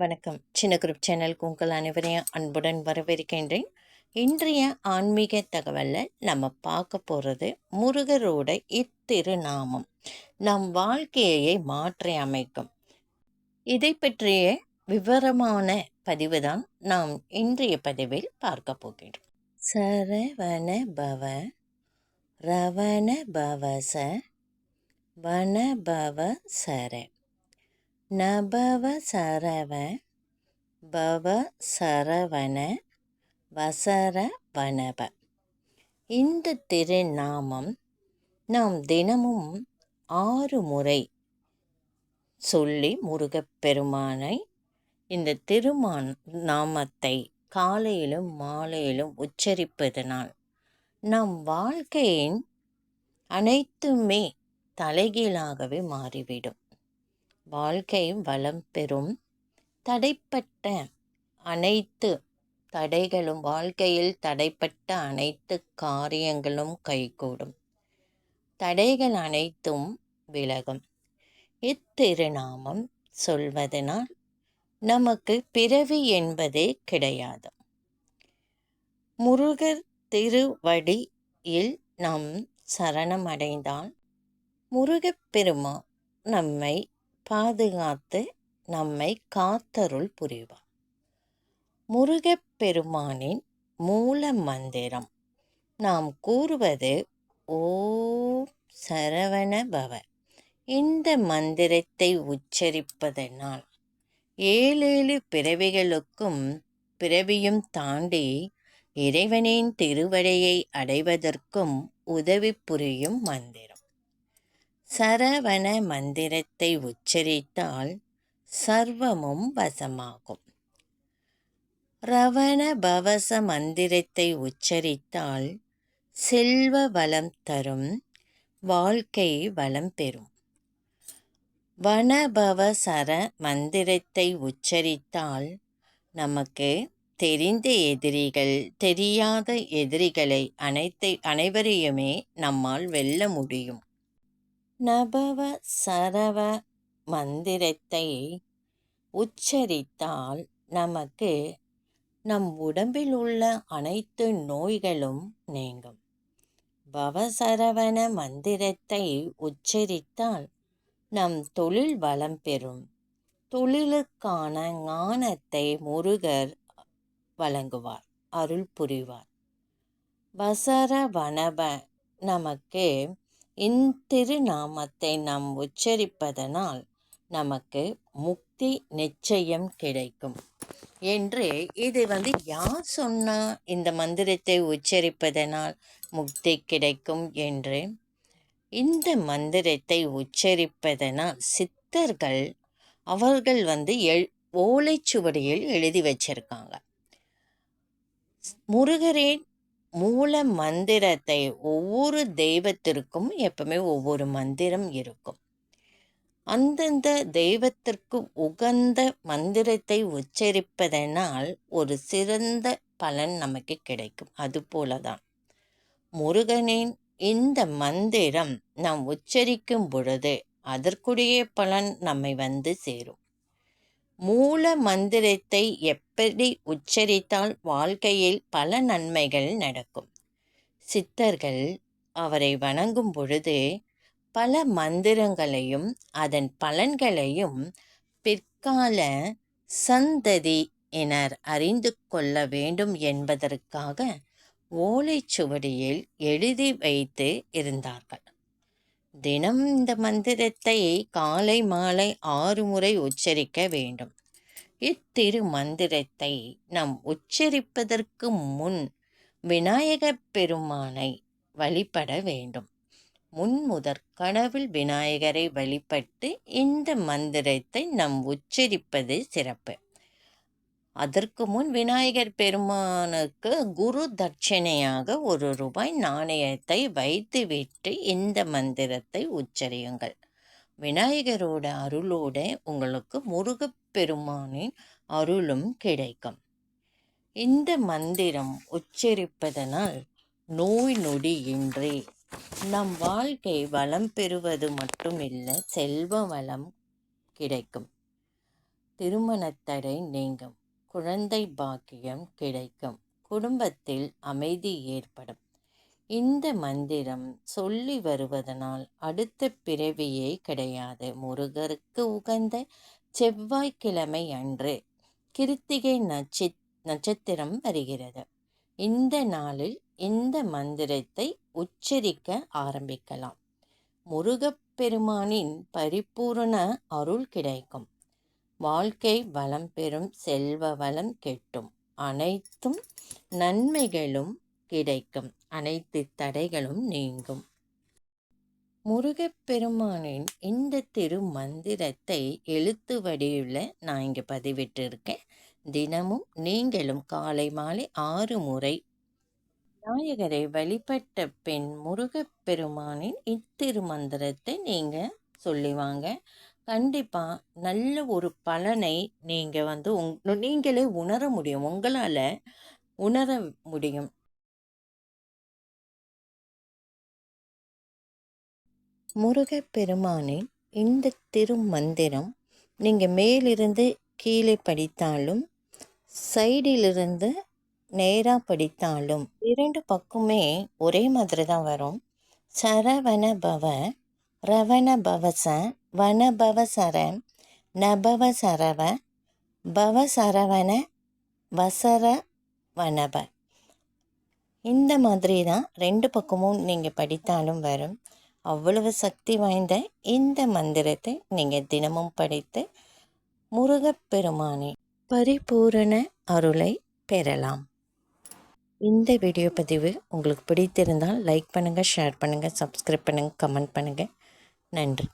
வணக்கம். சின்ன குரூப் சேனலுக்கு உங்கள் அனைவரையும் அன்புடன் வரவேற்கின்றேன். இன்றைய ஆன்மீக தகவலில் நம்ம பார்க்க போகிறது முருகரோட இத்திருநாமம். நம் வாழ்க்கையை மாற்றி அமைக்கும். இதை பற்றிய விவரமான பதிவு தான் நாம் இன்றைய பதிவில் பார்க்க போகின்றோம் சரவண பவ ரவண பவச வன பவ சர. நபவ சரவ பவ சரவண வசர வனப. இந்த திருநாமம் நாம் தினமும் ஆறு முறை சொல்லி முருகப்பெருமானை இந்த திருமான் நாமத்தை காலையிலும் மாலையிலும் உச்சரிப்பதனால் நம் வாழ்க்கையின் அனைத்துமே தலைகீழாகவே மாறிவிடும். வாழ்க்கை வளம் பெறும். தடைப்பட்ட அனைத்து தடைகளும் வாழ்க்கையில் தடைப்பட்ட அனைத்து காரியங்களும் கைகூடும். தடைகள் அனைத்தும் விலகும். இத்திருநாமம் சொல்வதனால் நமக்கு பிறவி என்பதே கிடையாது. முருகர் திருவடியில் நாம் சரணமடைந்தால் முருகப்பெருமா நம்மை பாதுகாத்து நம்மை காத்தருள் புரிவார். முருகப்பெருமானின் மூல மந்திரம். நாம் கூறுவது ஓம் சரவண பவ இந்த மந்திரத்தை உச்சரிப்பதனால் ஏழேழு பிறவிகளுக்கும் பிறவியும் தாண்டி இறைவனின் திருவடையை அடைவதற்கும் உதவி புரியும் மந்திரம். சரவண மந்திரத்தை உச்சரித்தால் சர்வமும் வசமாகும். ரவண பவச மந்திரத்தை உச்சரித்தால் செல்வ வளம் தரும் வாழ்க்கை வளம் பெறும். வனபவசர மந்திரத்தை உச்சரித்தால் நமக்கு தெரிந்த எதிரிகள் தெரியாத எதிரிகளை அனைத்தை அனைவரையுமே நம்மால் வெல்ல முடியும். நபவ சரவ மந்திரத்தை உச்சரித்தால் நமக்கு நம் உடம்பில் உள்ள அனைத்து நோய்களும் நீங்கும். பவசரவண மந்திரத்தை உச்சரித்தால் நம் தொழில் வளம் பெறும். தொழிலுக்கான ஞானத்தை முருகர் வழங்குவார் அருள் புரிவார். வசர நமக்கு என் திருநாமத்தை நாம் உச்சரிப்பதனால் நமக்கு முக்தி நிச்சயம் கிடைக்கும். என்று இது வந்து யார் சொன்னால் இந்த மந்திரத்தை உச்சரிப்பதனால் முக்தி கிடைக்கும் என்று? இந்த மந்திரத்தை உச்சரிப்பதனால் சித்தர்கள் அவர்கள் வந்து எழ் ஓலைச்சுவடியில் எழுதி வச்சிருக்காங்க. முருகரின் மூல மந்திரத்தை ஒவ்வொரு தெய்வத்திற்கும் எப்பவுமே ஒவ்வொரு மந்திரம் இருக்கும். அந்தந்த தெய்வத்திற்கு உகந்த மந்திரத்தை உச்சரிப்பதனால் ஒரு சிறந்த பலன் நமக்கு கிடைக்கும். அதுபோல தான் முருகனின் இந்த மந்திரம் நாம் உச்சரிக்கும் பொழுது அதற்குரிய பலன் நம்மை வந்து சேரும். மூல மந்திரத்தை எப்படி உச்சரித்தால் வாழ்க்கையில் பல நன்மைகள் நடக்கும். சித்தர்கள் அவரை வணங்கும் பொழுது பல மந்திரங்களையும் அதன் பலன்களையும் பிற்கால சந்ததி எனர் அறிந்து கொள்ள வேண்டும் என்பதற்காக ஓலைச்சுவடியில் எழுதி வைத்து இருந்தார்கள். தினம் இந்த மந்திரத்தை காலை மாலை ஆறு முறை உச்சரிக்க வேண்டும். இத்திரு மந்திரத்தை நாம் உச்சரிப்பதற்கு முன் விநாயகப் பெருமானை வழிபட வேண்டும். முன் முதற் கடவுள் விநாயகரை வழிபட்டு இந்த மந்திரத்தை நாம் உச்சரிப்பது சிறப்பு. அதற்கு முன் விநாயகர் பெருமானுக்கு குரு தட்சிணையாக ஒரு ரூபாய் நாணயத்தை வைத்துவிட்டு இந்த மந்திரத்தை உச்சரியுங்கள். விநாயகரோட அருளோட உங்களுக்கு முருகப்பெருமானின் அருளும் கிடைக்கும். இந்த மந்திரம் உச்சரிப்பதனால் நோய் நொடி இன்றி நம் வாழ்க்கை வளம் பெறுவது மட்டுமில்லை செல்வ வளம் கிடைக்கும். திருமணத்தடை நீங்கும். குழந்தை பாக்கியம் கிடைக்கும். குடும்பத்தில் அமைதி ஏற்படும். இந்த மந்திரம் சொல்லி வருவதனால் அடுத்த பிறவியே கிடையாது. முருகருக்கு உகந்த செவ்வாய்க்கிழமை அன்று கிருத்திகை நட்சி நட்சத்திரம் வருகிறது. இந்த நாளில் இந்த மந்திரத்தை உச்சரிக்க ஆரம்பிக்கலாம். முருகப்பெருமானின் பரிபூரண அருள் கிடைக்கும். வாழ்க்கை வளம் பெறும் செல்வ வளம் கெட்டும். அனைத்தும் நன்மைகளும் கிடைக்கும். அனைத்து தடைகளும் நீங்கும். முருகப்பெருமானின் இந்த திருமந்திரத்தை எழுத்து வடிவில் நான் இங்கே பதிவிட்டிருக்கேன். தினமும் நீங்களும் காலை மாலை ஆறு முறை விநாயகரை வழிபட்ட பெண் முருகப்பெருமானின் இத்திருமந்திரத்தை நீங்கள் சொல்லுவாங்க கண்டிப்பாக நல்ல ஒரு பலனை நீங்கள் வந்து உங் நீங்களே உணர முடியும். உங்களால் உணர முடியும். முருகப்பெருமானின் இந்த திருமந்திரம் நீங்கள் மேலிருந்து கீழே படித்தாலும் சைடிலிருந்து நேராக படித்தாலும் இரண்டு பக்கமே ஒரே மாதிரி தான் வரும். சரவண பவ ரவண பவச வனபவசர நபவசரவ பவசரவன நபவ சரவ வசர வனப. இந்த மாதிரி தான் ரெண்டு பக்கமும் நீங்கள் படித்தாலும் வரும். அவ்வளவு சக்தி வாய்ந்த இந்த மந்திரத்தை நீங்கள் தினமும் படித்து முருகப்பெருமானே பரிபூரண அருளை பெறலாம். இந்த வீடியோ பதிவு உங்களுக்கு பிடித்திருந்தால் லைக் பண்ணுங்கள் ஷேர் பண்ணுங்கள் சப்ஸ்கிரைப் பண்ணுங்கள் கமெண்ட் பண்ணுங்கள் நன்றி.